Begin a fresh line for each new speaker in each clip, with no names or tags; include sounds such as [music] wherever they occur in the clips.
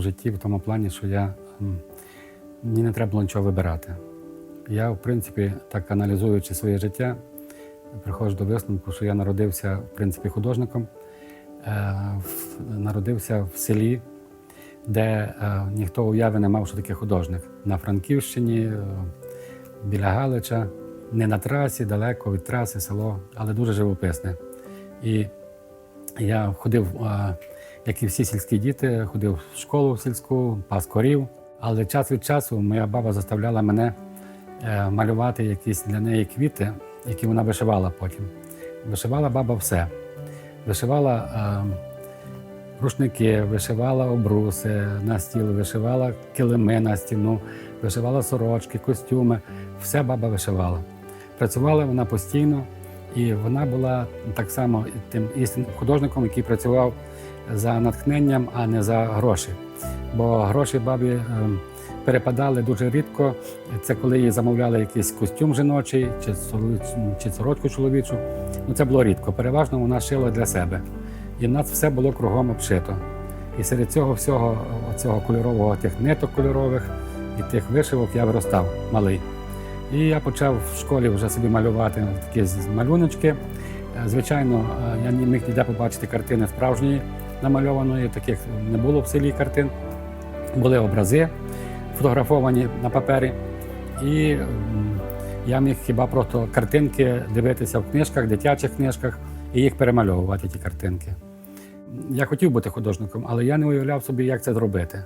житті в тому плані, що я мені не треба було нічого вибирати. Я, в принципі, так аналізуючи своє життя, приходжу до висновку, що я народився в принципі художником, е, народився в селі, де е, ніхто уяви не мав, що таке художник. На Франківщині, е, біля Галича, не на трасі, далеко від траси, село, але дуже живописне. І я ходив, як і всі сільські діти, ходив в школу сільську, пас корів. Але час від часу моя баба заставляла мене е, малювати якісь для неї квіти, які вона вишивала потім. Вишивала баба все. Вишивала е, рушники, вишивала обруси на стіл, вишивала килими на стіну, вишивала сорочки, костюми. Все баба вишивала. Працювала вона постійно, і вона була так само тим істинним художником, який працював за натхненням, а не за гроші. Бо гроші бабі е, перепадали дуже рідко. Це коли їй замовляли якийсь костюм жіночий чи, сорочку чоловічу. Ну це було рідко. Переважно вона шила для себе. І в нас все було кругом обшито. І серед цього всього, цього кольорового тих ниток кольорових і тих вишивок я виростав малий. І я почав в школі вже собі малювати такі малюночки. Е, Звичайно, е, я не міг ніде побачити картини справжньої намальованої, таких не було в селі картин. Були образи фотографовані на папері. І я міг хіба просто картинки дивитися в книжках, дитячих книжках і їх перемальовувати, ті картинки. Я хотів бути художником, але я не уявляв собі, як це зробити.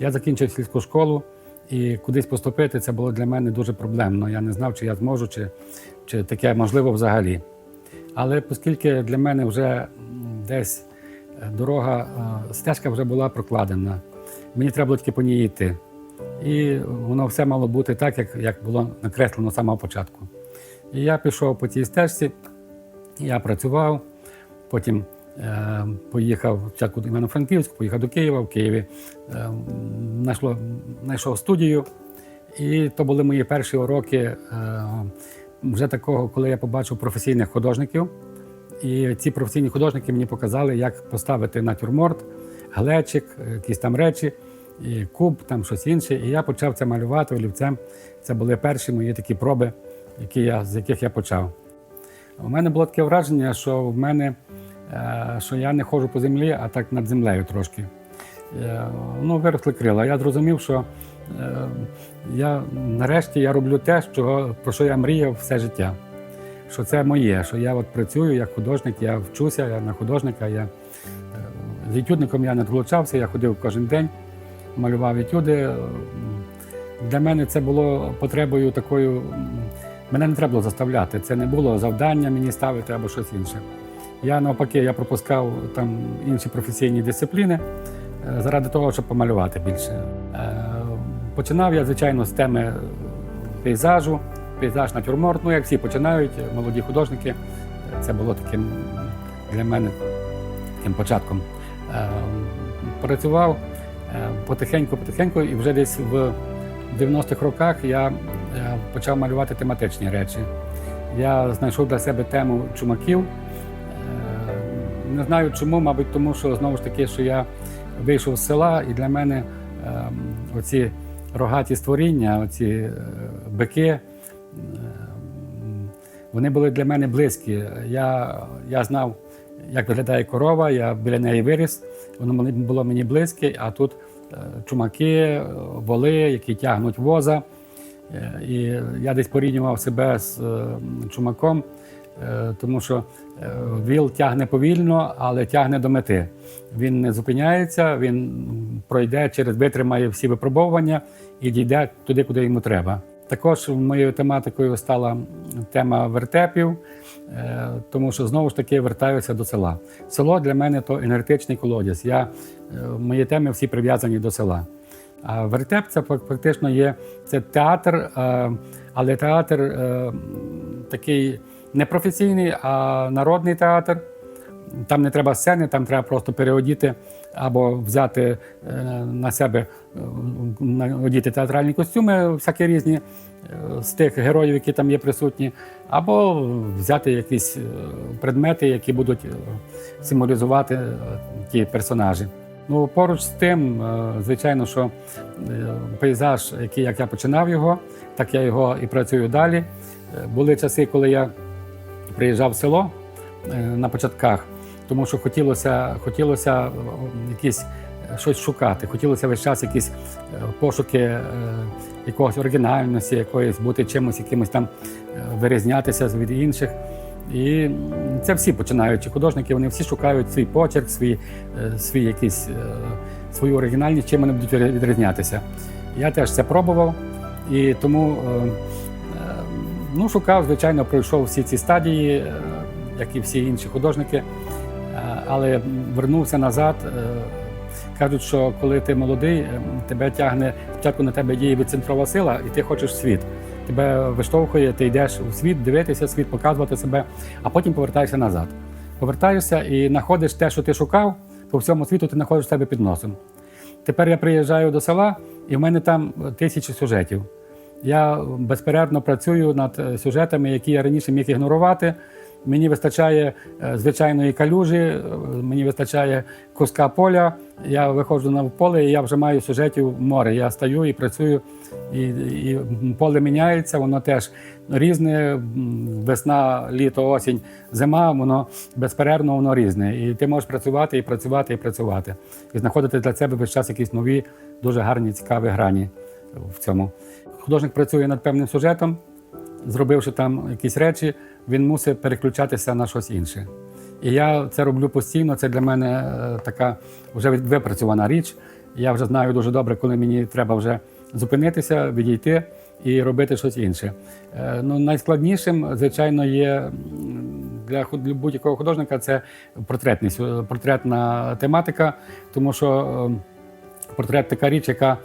Я закінчив сільську школу і кудись поступити це було для мене дуже проблемно. Я не знав, чи я зможу, чи, чи таке можливо взагалі. Але оскільки для мене вже десь дорога, стежка вже була прокладена, мені треба було тільки по ній йти. І воно все мало бути так, як, як було накреслено з самого початку. І я пішов по цій стежці, я працював, потім е, поїхав спочатку до Івано-Франківську, поїхав до Києва, в Києві е, знайшло, знайшов студію. І то були мої перші уроки е, вже такого, коли я побачив професійних художників. І ці професійні художники мені показали, як поставити натюрморт, глечик, якісь там речі, і куб, там щось інше. І я почав це малювати олівцем. Це були перші мої такі проби, які я, з яких я почав. У мене було таке враження, що в мене е, що я не ходжу по землі, а так над землею трошки. Е, Ну, виросли крила. Я зрозумів, що е, я нарешті я роблю те, що, про що я мріяв все життя. Що це моє, що я от працюю як художник, я вчуся я на художника. Я, етюдником я не долучався, я ходив кожен день, малював етюди. Е, Для мене це було потребою такою. Мене не треба було заставляти. Це не було завдання мені ставити або щось інше. Я навпаки, я пропускав там інші професійні дисципліни е, заради того, щоб помалювати більше. Е, Починав я, звичайно, з теми пейзажу, пейзаж натюрморт. Ну, як всі починають, молоді художники. Це було таким для мене таким початком. Е, Працював потихеньку-потихеньку, і вже десь в 90-х роках я е, почав малювати тематичні речі. Я знайшов для себе тему чумаків. Е, Не знаю чому, мабуть, тому що знову ж таки, що я вийшов з села, і для мене е, оці рогаті створіння, оці е, бики, е, вони були для мене близькі. Я, я знав, як виглядає корова, я біля неї виріс, воно було мені близьке, а тут е, чумаки, е, воли, які тягнуть воза. Е, І я десь порівнював себе з чумаком, тому що віл тягне повільно, але тягне до мети. Він не зупиняється, він пройде через витримає всі випробовування і дійде туди, куди йому треба. Також моєю тематикою стала тема вертепів, е, тому що знову ж таки вертаюся до села. Село для мене то енергетичний колодязь. Я, е, мої теми всі прив'язані до села. А вертеп це фак- фактично є це театр, е, але театр такий не професійний, а народний театр. Там не треба сцени, там треба просто переодіти або взяти е, на себе е, одіти театральні костюми, всякі різні е, з тих героїв, які там є присутні, або взяти якісь предмети, які будуть символізувати ті персонажі. Ну, поруч з тим, звичайно, що пейзаж, який як я починав його, так я його і працюю далі. Були часи, коли я приїжджав в село на початках, тому що хотілося, хотілося е, якісь е, щось шукати, хотілося весь час якісь е, пошуки якогось оригінальності, якоїсь бути чимось, якимось там вирізнятися від інших. І це всі починаючі художники, вони всі шукають свій почерк, свій, свій якийсь, е, свою оригінальність, чим вони будуть відрізнятися. Я теж це пробував, і тому ну, шукав, звичайно, пройшов всі ці стадії, як і всі інші художники, але вернувся назад. Е, Кажуть, що коли ти молодий, е, тебе тягне спочатку на тебе діє відцентрова сила, і ти хочеш світ. Тебе виштовхує, ти йдеш у світ, дивитися світ, показувати себе, а потім повертаєшся назад. Повертаєшся і знаходиш те, що ти шукав, по всьому світу ти знаходиш себе під носом. Тепер я приїжджаю до села, і в мене там тисячі сюжетів. Я безперервно працюю над е, сюжетами, які я раніше міг ігнорувати. Мені вистачає е, звичайної калюжі, е, мені вистачає куска поля. Я виходжу на поле, і я вже маю сюжетів море. Я стаю і працюю, і, і поле міняється, воно теж різне. Весна, літо, осінь, зима, воно безперервно воно різне. І ти можеш працювати і працювати і працювати. І знаходити для себе весь час якісь нові, дуже гарні, цікаві грані в цьому. Художник працює над певним сюжетом, зробивши там якісь речі, він мусить переключатися на щось інше. І я це роблю постійно. Це для мене е, така вже випрацьована річ. Я вже знаю дуже добре, коли мені треба вже зупинитися, відійти і робити щось інше. Е, Ну, найскладнішим, звичайно, є для будь-якого художника це портретний, сю- портретна тематика, тому що е, портрет така річ, яка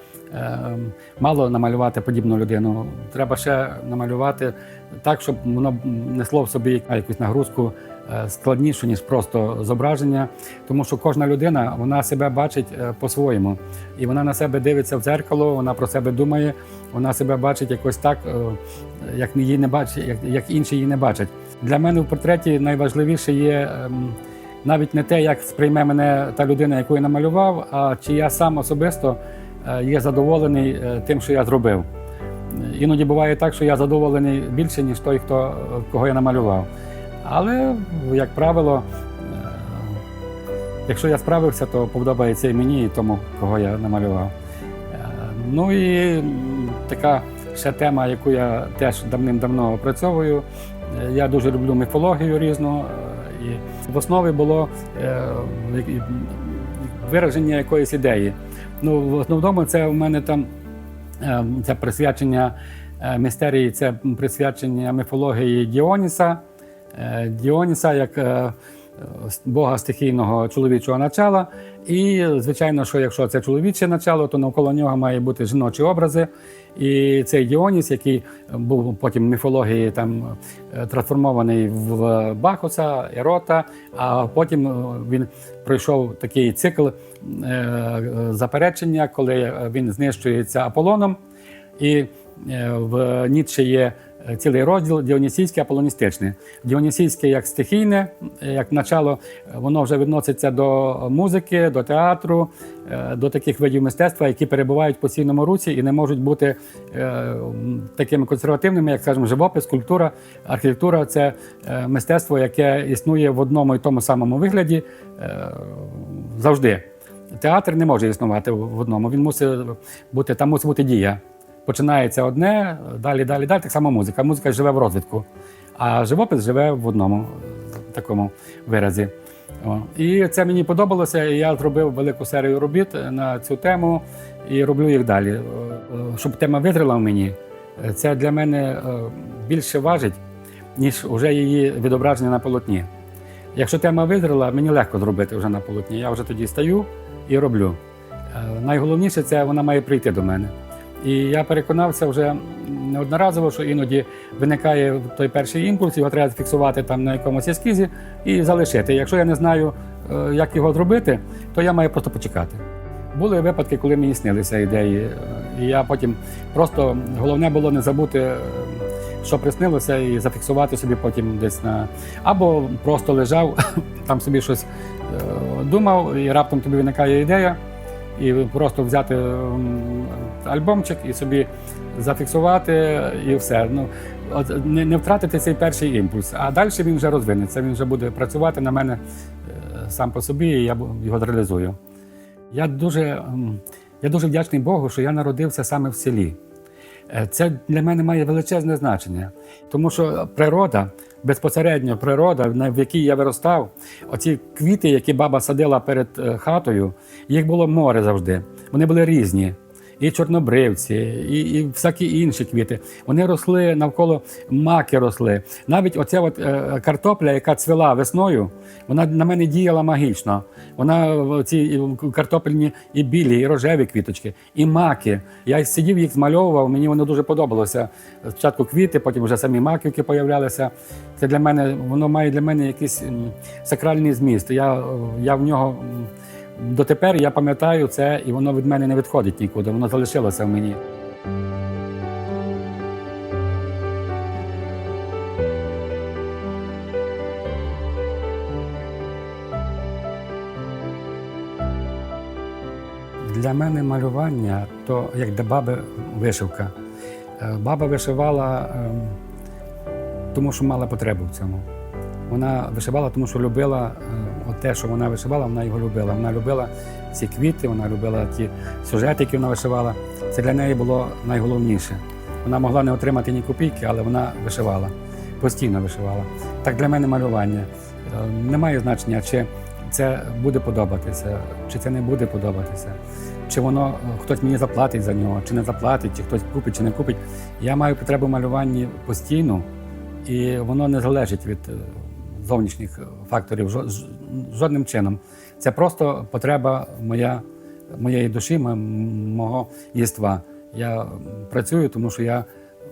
мало намалювати подібну людину. Треба ще намалювати так, щоб воно несло в собі якусь нагрузку е, складнішу, ніж просто зображення. Тому що кожна людина вона себе бачить е, по-своєму. І вона на себе дивиться в дзеркало, вона про себе думає, вона себе бачить якось так, е, як її не бачить, як, як інші її не бачать. Для мене в портреті найважливіше є. ем, навіть не те, як сприйме мене та людина, яку я намалював, а чи я сам особисто є задоволений е, тим, що я зробив. Іноді буває так, що я задоволений більше, ніж той, хто, е, кого я намалював. Але, як правило, е, якщо я справився, то подобається і мені, і тому, кого я намалював. Е, Ну і така ще тема, яку я теж давним-давно опрацьовую. Е, Я дуже люблю міфологію різну. е, І в основі було е, вираження якоїсь ідеї. Ну, в основному це в мене там е, це присвячення е, містерії, це присвячення міфології Діоніса. Е, Діоніса як бога стихійного чоловічого начала. І, звичайно, що якщо це чоловіче начало, то навколо нього має бути жіночі образи. І цей Діоніс, який був потім в міфології там е, трансформований в Бахуса, Ерота, а потім е, він пройшов такий цикл е, заперечення, коли він знищується Аполлоном. І в Ніцше є цілий розділ діонісійське аполоністичне. Діонісійське як стихійне, е, як начало, е, воно вже відноситься до музики, до театру, е, до таких видів мистецтва, які перебувають в постійному русі і не можуть бути е, такими консервативними, як скажімо, живопис, скульптура, архітектура це е, мистецтво, яке існує в одному і тому самому вигляді е, завжди. Театр не може існувати в одному. Він мусить бути, там мусить бути дія. Починається одне, далі, далі, далі. Так само музика. Музика живе в розвитку, а живопис живе в одному е, такому виразі. І це мені подобалося, і я зробив велику серію робіт на цю тему і роблю їх далі. Е, е, Щоб тема визріла в мені, е, це для мене е, більше важить, ніж вже її відображення на полотні. Якщо тема визріла, мені легко зробити вже на полотні. Я вже тоді стаю і роблю. Е, Найголовніше це вона має прийти до мене. І я переконався вже неодноразово, що іноді виникає той перший імпульс, його треба фіксувати там на якомусь ескізі і залишити. Якщо я не знаю, е, як його зробити, то я маю просто почекати. Були випадки, коли мені снилися ідеї, е, і я потім просто головне було не забути, е, що приснилося, і зафіксувати собі потім десь на або просто лежав, [laughs] там собі щось думав, і раптом тобі виникає ідея, і просто взяти альбомчик і собі зафіксувати, і все. Ну, от, не, не втратити цей перший імпульс, а далі він вже розвинеться, він вже буде працювати на мене е, сам по собі, і я його реалізую. Я дуже, я дуже вдячний Богу, що я народився саме в селі. Е, Це для мене має величезне значення, тому що природа, безпосередньо природа, в якій я виростав, оці квіти, які баба садила перед е, хатою, їх було море завжди. Вони були різні. І чорнобривці, і, і всякі інші квіти. Вони росли навколо маки росли. Навіть оця от, е, картопля, яка цвіла весною, вона на мене діяла магічно. Вона ці картопельні і білі, і рожеві квіточки, і маки. Я сидів їх змальовував, мені воно дуже подобалося. Спочатку квіти, потім вже самі маківки появлялися. Це для мене, воно має для мене якийсь сакральний зміст. Я, я в нього дотепер я пам'ятаю це, і воно від мене не відходить нікуди. Воно залишилося в мені. Для мене малювання то як для баби вишивка. Е, Баба вишивала, ем, тому що мала потребу в цьому. Вона вишивала, тому що любила е, от те, що вона вишивала, вона його любила. Вона любила ці квіти, вона любила ті сюжети, які вона вишивала. Це для неї було найголовніше. Вона могла не отримати ні копійки, але вона вишивала, постійно вишивала. Так для мене малювання. Е, Немає значення, чи це буде подобатися, чи це не буде подобатися, чи воно е, хтось мені заплатить за нього, чи не заплатить, чи хтось купить, чи не купить. Я маю потребу в малюванні постійну, і воно не залежить від е, зовнішніх факторів жодним чином. Це просто потреба моя, моєї душі, мого єства. Я працюю, тому що я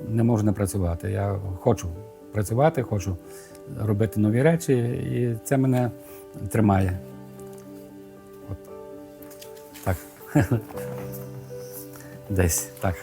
не можу не працювати. Я хочу працювати, хочу робити нові речі, і це мене тримає. От. Так. [laughs] Десь так.